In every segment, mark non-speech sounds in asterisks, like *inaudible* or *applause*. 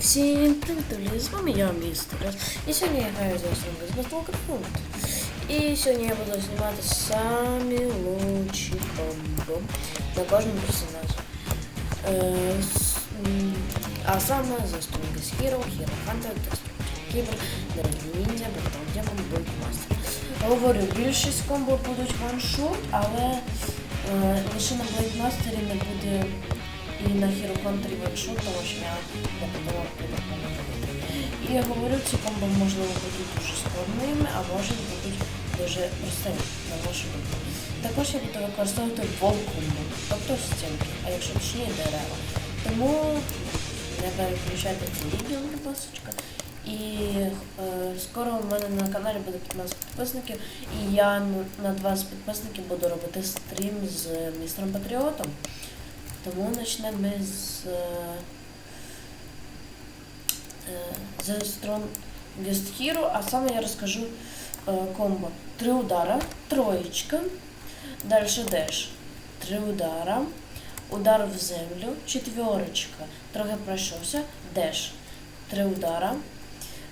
Всім привіт, з вами я, містер. І сьогодні я граю за основу з Battlefield. І сьогодні я буду знімати самі лучші комбо на кожному персонажі. Е, а саме за Strongest Hero, Hero Hunter, Keeper, Deadly Ninja, Battle Demon, Bullet Master. Говорю, більшість комбо будуть ваншот, але е, лише на Master не буде і на Hunter тому що я не подумав придумати. І я говорю, ці комбо можливо будуть дуже складними, а може будуть дуже простими, на вашу думку. Також я буду використовувати волкомбо, тобто стінки, а якщо точніше дерева. Тому не переключайте це відео, будь ласка. І е, скоро у мене на каналі буде 15 підписників, і я на 20 підписників буду робити стрім з містером Патріотом. Тому почнемо ми з, е, з Hero, а саме я розкажу е, комбо. Три удара, троєчка, далі деш. Три удара, удар в землю, четверочка, трохи пройшовся, деш. Три удара,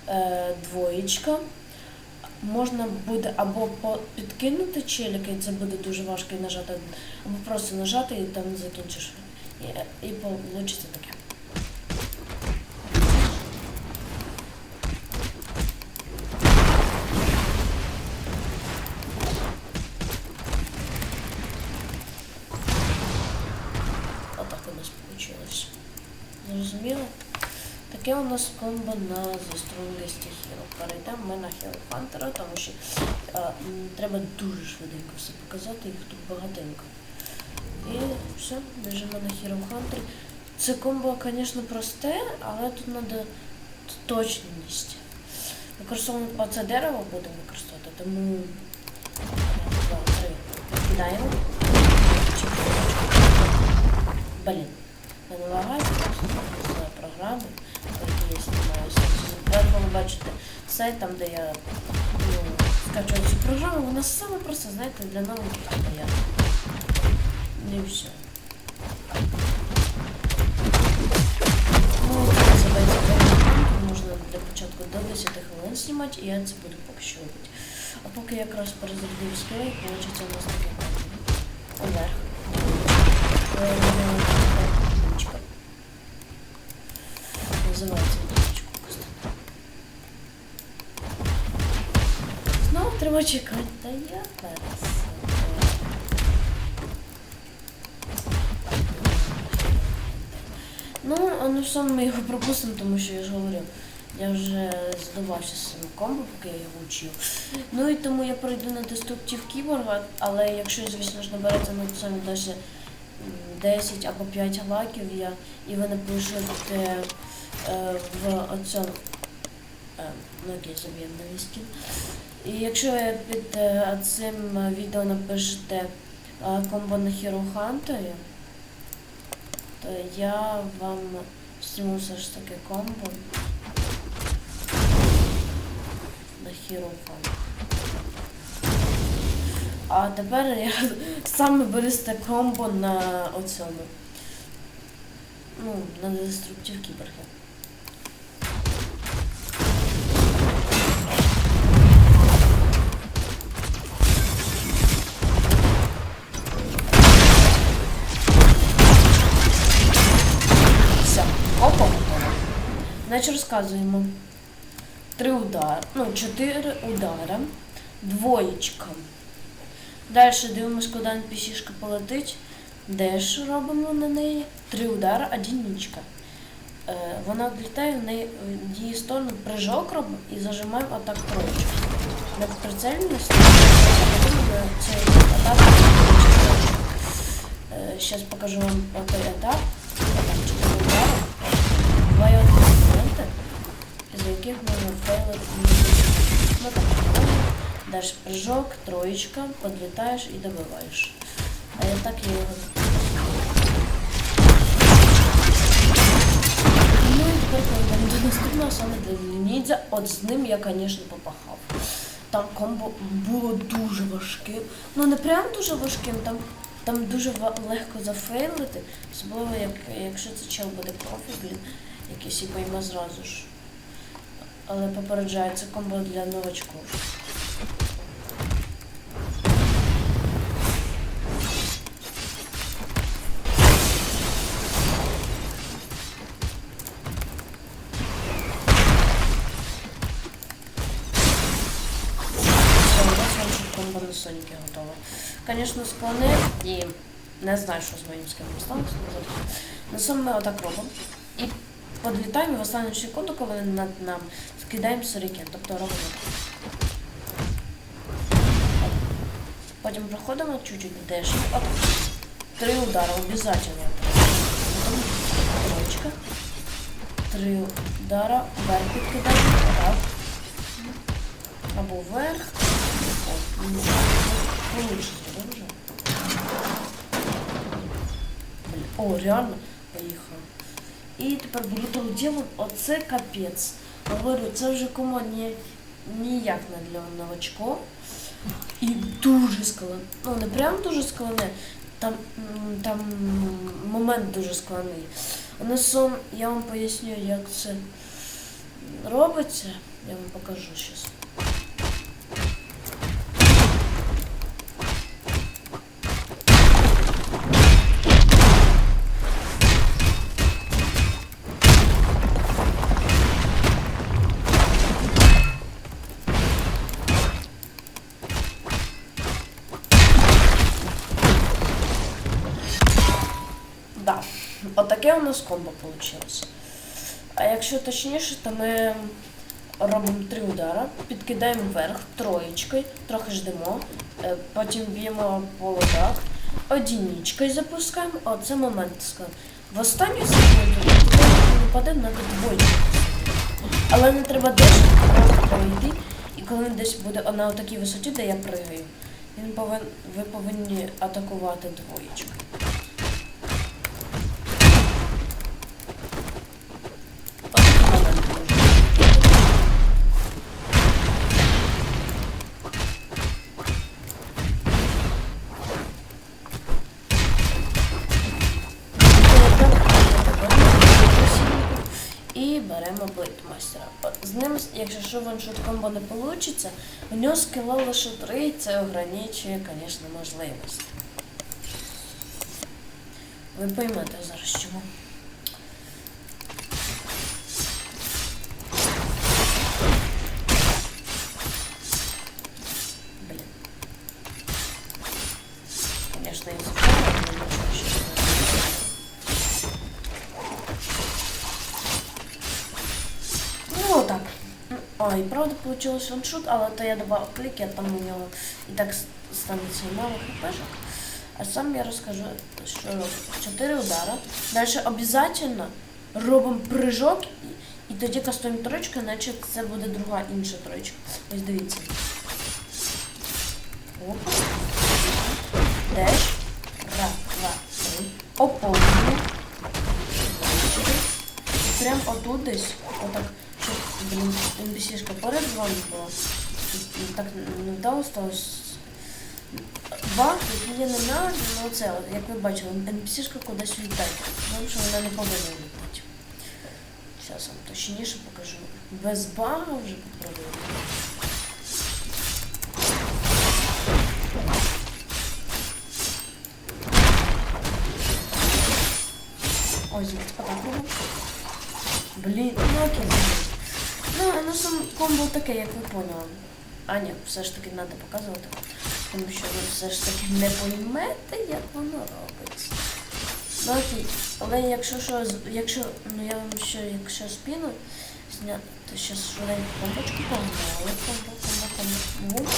е, двоєчка. Можна буде або підкинути челіки, і це буде дуже важко і нажати, або просто нажати і там закінчиш. І вийде таке. Таке у нас комбо на Strongest Hero. Перейдемо ми на Hero Hunter, тому що а, м, треба дуже швиденько все показати, їх тут багатенько. І все, біжимо на Hero Hunter. Це комбо, звісно, просте, але тут треба точність. Використовуємо оце дерево будемо використовувати, тому раз, два, три. Кидаємо. Блін. Не налагайте з програми, я знімаюся. Зверху ви бачите сайт, там, де я ну, скачую цю програму, вона саме просто, знаєте, для нових я. Не все. Ну, можна для початку до 10 хвилин знімати, і я це буду поки що робити. А поки я якраз перезарядив скрей, вийде у нас таке Уверх. Треба чекати, та я зараз. Ну, ну все, ми його пропустимо, тому що я ж говорю, я вже здавався з цим комбо, поки я його вчив. Ну і тому я перейду на деструктив кіборга, але якщо, звісно ж, набереться на цьому досі 10 або 5 лайків, я, і ви напишете е, в оцьому, е, ну заб'ємо на місці. І якщо ви під е, цим відео напишете комбо на Hero Hunter, то я вам зніму все ж таки комбо на Hero Hunter. А тепер я *laughs* саме берете комбо на оцьому. Ну, на деструктив кіберги. Значить розказуємо. Три удари, ну, чотири удари, двоєчка. Далі дивимося, куди NPC-шка полетить. Деш робимо на неї. Три удари, одиничка. Е, вона відлітає, в неї в її сторону прыжок робимо і зажимаємо атак троєчку. На прицельності це атака. Зараз покажу вам той етап. Даш прыжок, троечка, подлетаешь и добиваешь. А я так я його. Ну і тепер перейдемо до наступного саме для Ніндзя. От з ним я, звісно, попахав. Там комбо було дуже важким. Ну не прям дуже важким, там, там дуже легко зафейлити, особливо як, якщо це чел буде профі, блін. якийсь і пойме зразу ж. Але попереджаю, це комбо для новачків. Соніки готово. Звісно, склони і не знаю, що з моїм скином сталося. На саме ми отак робимо. І підлітаємо в останню секунду, коли над нам скидаємо сорікен, тобто робимо. Потім проходимо чуть-чуть деш. От. Три удара обов'язательно. Потім троечка. Три удара вверх підкидаємо. Так. Або вверх. О, получше. О, реально поїхав. І тепер брутал діло, оце капець. Говорю, це вже кому ні, ніяк не для новачков. І дуже складне. Ну, не прям дуже складне, там, там момент дуже складний. На сон я вам поясню, як це робиться. Я вам покажу зараз. Отаке у нас комбо вийшло. А якщо точніше, то ми робимо три удара, підкидаємо вверх троєчкою, трохи ждемо, е, потім б'ємо по лодах, одиничкою запускаємо, а це момент склад. В останню секунду нападемо на двоєчку. Але не треба десь, просто треба йти. І коли він десь буде на такій висоті, де я пригаю, він повин, ви повинні атакувати двоєчкою. Беремо блейдмастера. З ним, якщо що ваншот комбо не вийде, у нього скіла лише 3, це ограничує, звісно, можливість. Ви поймете зараз чому. А, і правда получилось ваншот, але то я добавив клик, а там у нього і так с- станеться мало хпшок. А сам я розкажу, що робимо. Чотири удара. Далі обов'язково робимо прыжок і, тоді кастуємо троєчку, наче це буде друга інша троєчка. Ось дивіться. Опа. Деш. Раз, два, три. Оповнюємо. І прям отут десь, отак, поряд з вами була. І, і так не вдалося. Баг, який я не ну це, як ви бачили, NPC-шка кудись літає. Тому що вона не повинна літати. Зараз вам точніше покажу. Без бага вже попробую. Ось, отак робимо. Блін, ну окей. Ну, ну сам комбо таке, як ви поняли. А ні, все ж таки треба показувати. Тому що ви все ж таки не поймете, як воно робиться. Ну окей. Але якщо що, якщо, ну я вам ще, якщо спіну зняти, то ще швиденько комбочку погнали. Комбо, комбо, комбо. Вуп.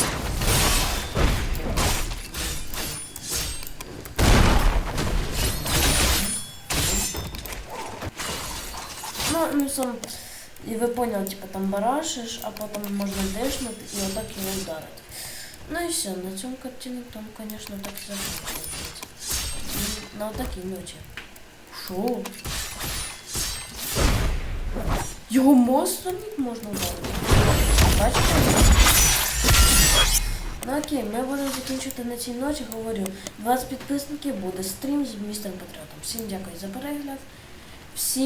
Ну, ну сам, і ви поняли, типу там барашиш, а потім можна дешнути і отак його вдарити. Ну і все, на цьому картину там, звісно, так і закінчується. На отакій ноті. Шо? Його мостом можна вдарити. Бачите? Ну окей, ми будемо закінчувати на цій ноті, говорю. 20 підписників буде стрім з містером Патріотом. Всім дякую за перегляд. Всім